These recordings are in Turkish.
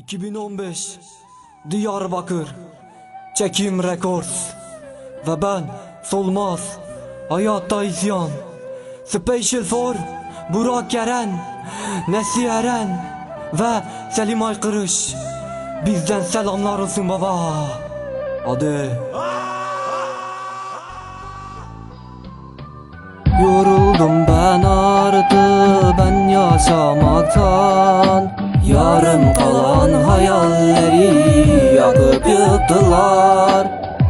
2015 Diyarbakır Çekim Records Ve ben Solmaz Hayatta isyan Special for Burak Eren Nesi Eren Ve Selim Aykırış. Bizden selamlar olsun baba. Hadi. Yoruldum ben artık ben yaşamaktan Yarım kalan yıktılar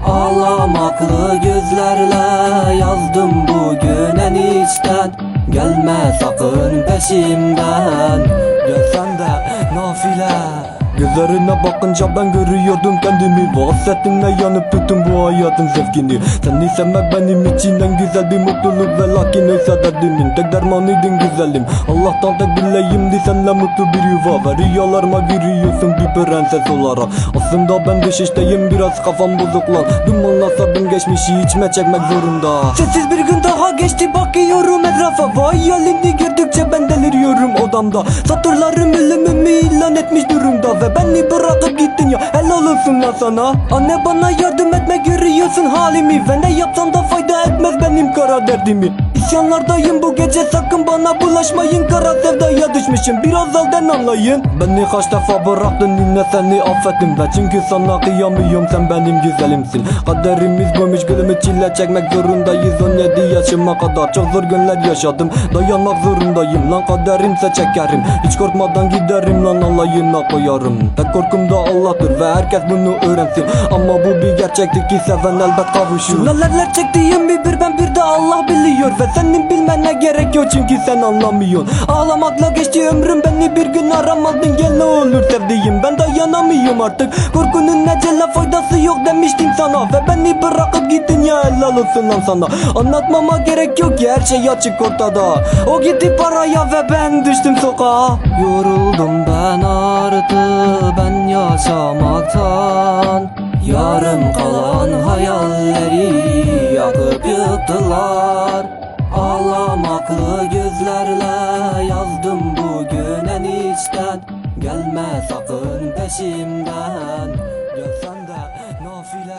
Ağlamaklı gözlerle yazdım bugün en içten Gelme sakın peşimden. Gelsen de nafile Gözlerine bakınca ben görüyordum kendimi. Bahsettinle yanıp tuttum bu hayatın zevkini. Seni sevmek benim için en güzel bir mutluluk Ve lakin oysa derdimin tek dermanıydın güzelim. Allah'tan tek dileğimdi seninle mutlu bir yuva Ve rüyalarıma giriyorsun bir prenses olarak. Aslında ben dış işteyim biraz kafam bozuk lan. Dumanla sardım geçmişi içime çekmek zorunda. Sessiz bir gün daha geçti bakıyorum etrafa. Vay halini gördükçe ben deliriyorum odamda. Satırlarım ölümümü ilan etmiş durumda Ve beni bırakıp gittin ya. Helal olsun lan sana. Anne bana yardım etme görüyorsun halimi Ve ne yapsam da fayda etmez benim kara derdimi İsyanlardayım bu gece sakın bana bulaşmayın. Kara sevdaya düşmüşüm biraz halden anlayın. Beni kaç defa bıraktın yine seni affettim Ve çünkü sana kıyamıyorum sen benim güzelimsin. Kaderimiz buymuş gülümü çile çekmek zorundayız. 17 yaşıma kadar çok zor günler yaşadım. Dayanmak zorundayım lan kaderimse çekerim. Hiç korkmadan giderim lan alayına koyarım. Tek korkum da Allah'tır ve herkes bunu öğrensin. Ama bu bir gerçektir ki seven elbet kavuşur. Neler çektiğim bir bir ben bir de Allah biliyor Ve senin bilmene gerek yok çünkü sen anlamıyorsun. Ağlamakla geçti ömrüm beni bir gün aramadın. Gel ne olur sevdiğim ben dayanamıyorum artık. Korkunun ecele faydası yok demiştim sana. Ve beni bırakıp gittin ya helal olsun lan sana. Anlatmama gerek yok ki her şey açık ortada. O gitti paraya ve ben düştüm sokağa. Yoruldum ben artık ben yaşamaktan. Yarım kalan hayalleri yakıp yıktılar gözlerle yazdım bugün en içten. Gelme sakın peşimden. Gelsen de nafile